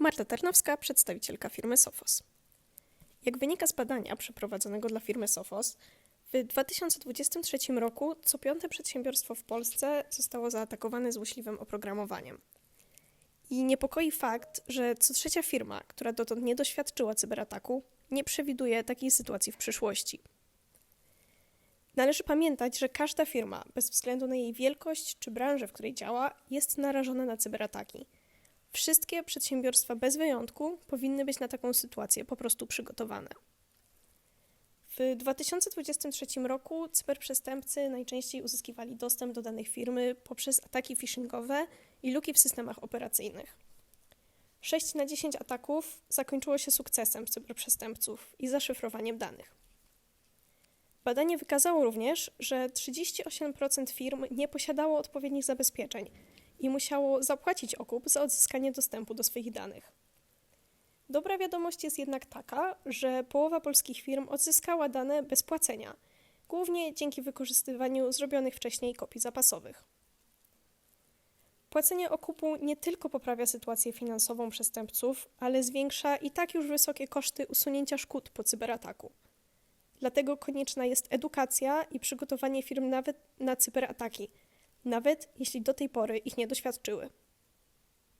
Marta Tarnowska, przedstawicielka firmy Sophos. Jak wynika z badania przeprowadzonego dla firmy Sophos, w 2023 roku co piąte przedsiębiorstwo w Polsce zostało zaatakowane złośliwym oprogramowaniem. I niepokoi fakt, że co trzecia firma, która dotąd nie doświadczyła cyberataku, nie przewiduje takiej sytuacji w przyszłości. Należy pamiętać, że każda firma, bez względu na jej wielkość czy branżę, w której działa, jest narażona na cyberataki. Wszystkie przedsiębiorstwa bez wyjątku powinny być na taką sytuację po prostu przygotowane. W 2023 roku cyberprzestępcy najczęściej uzyskiwali dostęp do danych firmy poprzez ataki phishingowe i luki w systemach operacyjnych. 6 na 10 ataków zakończyło się sukcesem cyberprzestępców i zaszyfrowaniem danych. Badanie wykazało również, że 38% firm nie posiadało odpowiednich zabezpieczeń i musiało zapłacić okup za odzyskanie dostępu do swoich danych. Dobra wiadomość jest jednak taka, że połowa polskich firm odzyskała dane bez płacenia, głównie dzięki wykorzystywaniu zrobionych wcześniej kopii zapasowych. Płacenie okupu nie tylko poprawia sytuację finansową przestępców, ale zwiększa i tak już wysokie koszty usunięcia szkód po cyberataku. Dlatego konieczna jest edukacja i przygotowanie firm nawet na cyberataki, nawet jeśli do tej pory ich nie doświadczyły.